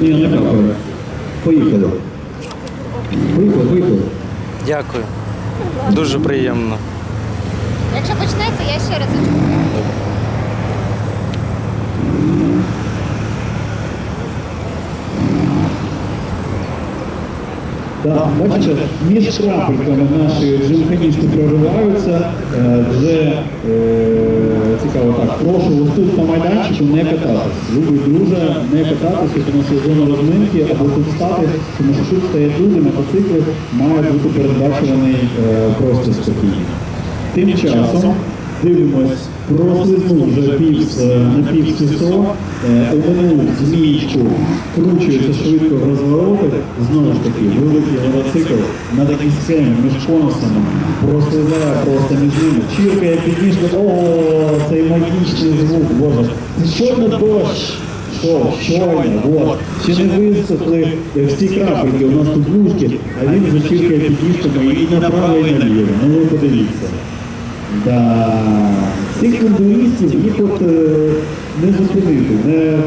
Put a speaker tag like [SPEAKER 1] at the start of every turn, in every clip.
[SPEAKER 1] Ні, не капає. Поїхали. Поїхали, поїхали.
[SPEAKER 2] Дякую. Дуже приємно.
[SPEAKER 3] Якщо почнеться, я ще раз зачекаю.
[SPEAKER 1] Так, бачите, між крапельками наші джимханісти прориваються. Е, Вже е, так. Прошу ось тут на майданчику не кататись. Любий друже, не кататись, ось у зона розминки, або тут стати, тому що тут стоять люди, мотоцикли, має бути передбачений е, простір спокійний. Тим часом дивимось, прослизнув вже півс на пів СІСО, е, оминув змієчку, вкручується швидко в розвороти, знову ж таки, великий мотоцикл на такій схемі між конусами, прослизає просто між ними, чіркає підніжка, о, цей магічний звук, боже, це щойно дощ. Що, щойно, вот. Ще не висохли е, всі крапельки, у нас тут лужки, а він вже чіркає підніжками і направо, і наліво. Ну ви подивіться. Да. Цих футболістів їх от е, не зупинити, не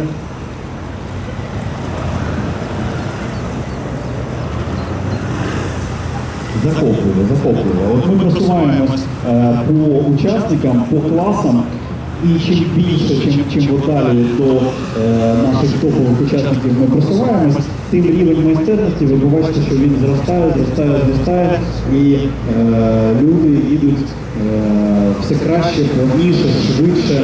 [SPEAKER 1] Захоплює, захоплює. От ми просуваємось е, по учасникам, по класам, і чим більше, чим, чим далі до е, наших топових учасників ми просуваємось, тим рівень майстерності ви побачите, що він зростає, зростає, зростає, і е, люди їдуть е, все краще, повніше, швидше.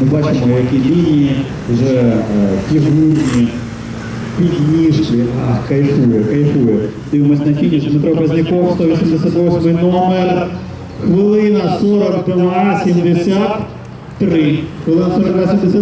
[SPEAKER 1] Ми бачимо, які лінії вже е, фігурні, підніжки, ах, кайфує, кайфує. Дивимось на фініш. Дмитро Позняков, 188 номер. Хвилина 42, 73. Хвилина 42, 73.